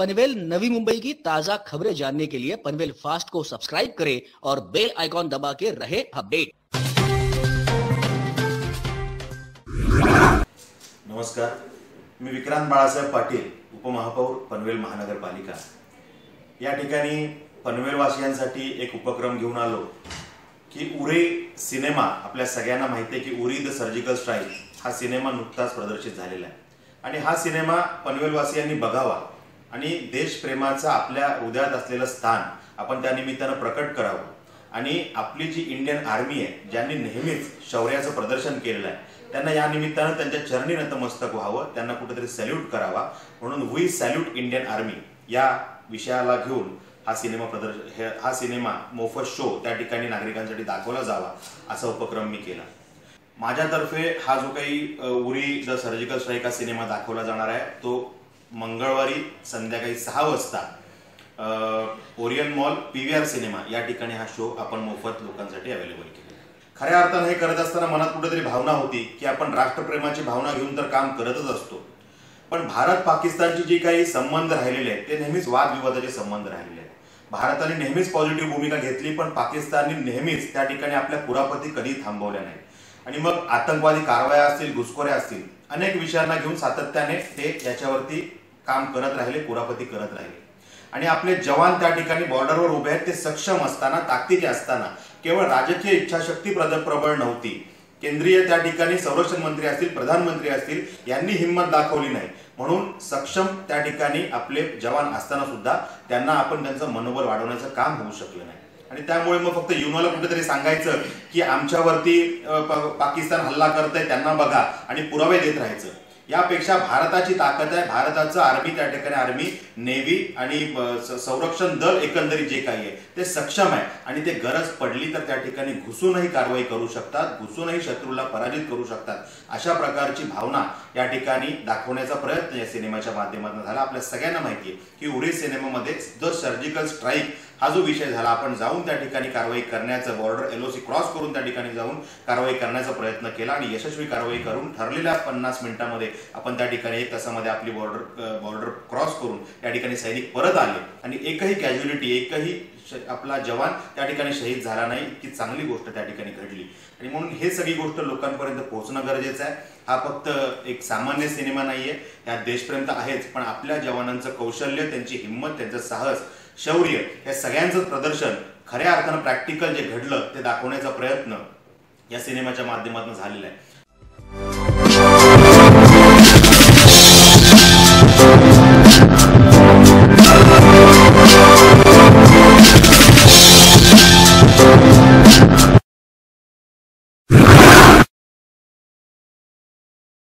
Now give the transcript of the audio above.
पनवेल नवी मुंबई की ताजा खबरें जानने के लिए पनवेल फास्ट को सब्सक्राइब करें और बेल आइकॉन दबा के रहे अपडेट। नमस्कार मी विक्रांत बाळासाहेब पाटील उपमहापौर पनवेल महानगरपालिका. या ठिकाणी पनवेलवासियांसाठी एक उपक्रम घेऊन आलो की उरे सिनेमा आपल्या सगळ्यांना माहिती आहे की उरी द सर्जिकल स्ट्राईक हा सिनेमा नुकताच प्रदर्शित झालेला आहे. आणि हा सिनेमा पनवेलवासियांनी बघावा आणि देशप्रेमाचं आपल्या हृदयात असलेलं स्थान आपण त्या निमित्तानं प्रकट करावं. आणि आपली जी इंडियन आर्मी आहे ज्यांनी नेहमीच शौर्याचं प्रदर्शन केलेलं आहे त्यांना या निमित्तानं त्यांच्या चरणी नतमस्तक व्हावं त्यांना कुठेतरी सॅल्यूट करावा. म्हणून वी सॅल्यूट इंडियन आर्मी या विषयाला घेऊन हा सिनेमा प्रदर्शन हा सिनेमा मोफत शो त्या ठिकाणी नागरिकांसाठी दाखवला जावा असा उपक्रम मी केला. माझ्यातर्फे हा जो काही उरी द सर्जिकल स्ट्राईक हा सिनेमा दाखवला जाणार आहे तो मंगळवारी संध्याकाळी सहा वाजता Orion mall P V R cinema या ठिकाणी हा शो आपण मोफत लोकांसाठी अवेलेबल केला खऱ्या अर्थानं हे करत असताना मनात कुठेतरी भावना होती की आपण राष्ट्रप्रेमाची भावना घेऊन तर काम करतच असतो. पण भारत पाकिस्तानची जी काही संबंध राहिलेले आहेत ते नेहमीच वादविवादाचे संबंध राहिलेले आहेत. भारताने नेहमीच पॉझिटिव्ह भूमिका घेतली पण पाकिस्तानने नेहमीच त्या ठिकाणी आपल्या पुरापती कधी थांबवल्या नाही आणि मग आतंकवादी कारवाया असतील घुसखोऱ्या असतील अनेक विषयांना घेऊन सातत्याने ते याच्यावरती काम करत राहिले कुरापती करत राहिले. आणि आपले जवान त्या ठिकाणी बॉर्डरवर उभे आहेत ते सक्षम असताना ताकदीचे असताना केवळ राजकीय इच्छाशक्ती प्रबळ नव्हती. केंद्रीय त्या ठिकाणी संरक्षण मंत्री असतील प्रधानमंत्री असतील यांनी हिंमत दाखवली नाही. म्हणून सक्षम त्या ठिकाणी आपले जवान असताना सुद्धा त्यांना आपण त्यांचं मनोबल वाढवण्याचं काम होऊ शकलं नाही. आणि त्यामुळे मग फक्त युनोला कुठेतरी सांगायचं की आमच्यावरती पाकिस्तान हल्ला करतंय त्यांना बघा आणि पुरावे देत राहायचं. यापेक्षा भारताची ताकद आहे. भारताचं आर्मी त्या ठिकाणी आर्मी नेव्ही आणि स- संरक्षण दल एकंदरीत जे काही आहे ते सक्षम आहे. आणि ते गरज पडली तर त्या ठिकाणी घुसूनही कारवाई करू शकतात घुसूनही शत्रूला पराजित करू शकतात. अशा प्रकारची भावना या ठिकाणी दाखवण्याचा प्रयत्न या सिनेमाच्या माध्यमातून झाला. आपल्या सगळ्यांना माहिती आहे की उरी सिनेमामध्ये द सर्जिकल स्ट्राईक हा जो विषय झाला आपण जाऊन त्या ठिकाणी कारवाई करण्याचा बॉर्डर एलओसी क्रॉस करून त्या ठिकाणी जाऊन कारवाई करण्याचा प्रयत्न केला आणि यशस्वी कारवाई करून ठरलेल्या पन्नास मिनिटांमध्ये आपण त्या ठिकाणी एक तासामध्ये आपली बॉर्डर बॉर्डर क्रॉस करून त्या ठिकाणी सैनिक परत आले. आणि एकही कॅज्युलिटी एकही आपला जवान त्या ठिकाणी शहीद झाला नाही इतकी चांगली गोष्ट त्या ठिकाणी घडली. आणि म्हणून हे सगळी गोष्ट लोकांपर्यंत पोहोचणं गरजेचं आहे. हा फक्त एक सामान्य सिनेमा नाहीये. यात देशप्रेम तर आहेच पण आपल्या जवानांचं कौशल्य त्यांची हिंमत त्यांचं साहस शौर्य या सगळ्यांचं प्रदर्शन खऱ्या अर्थानं प्रॅक्टिकल जे घडलं ते दाखवण्याचा प्रयत्न या सिनेमाच्या माध्यमातून झालेला आहे.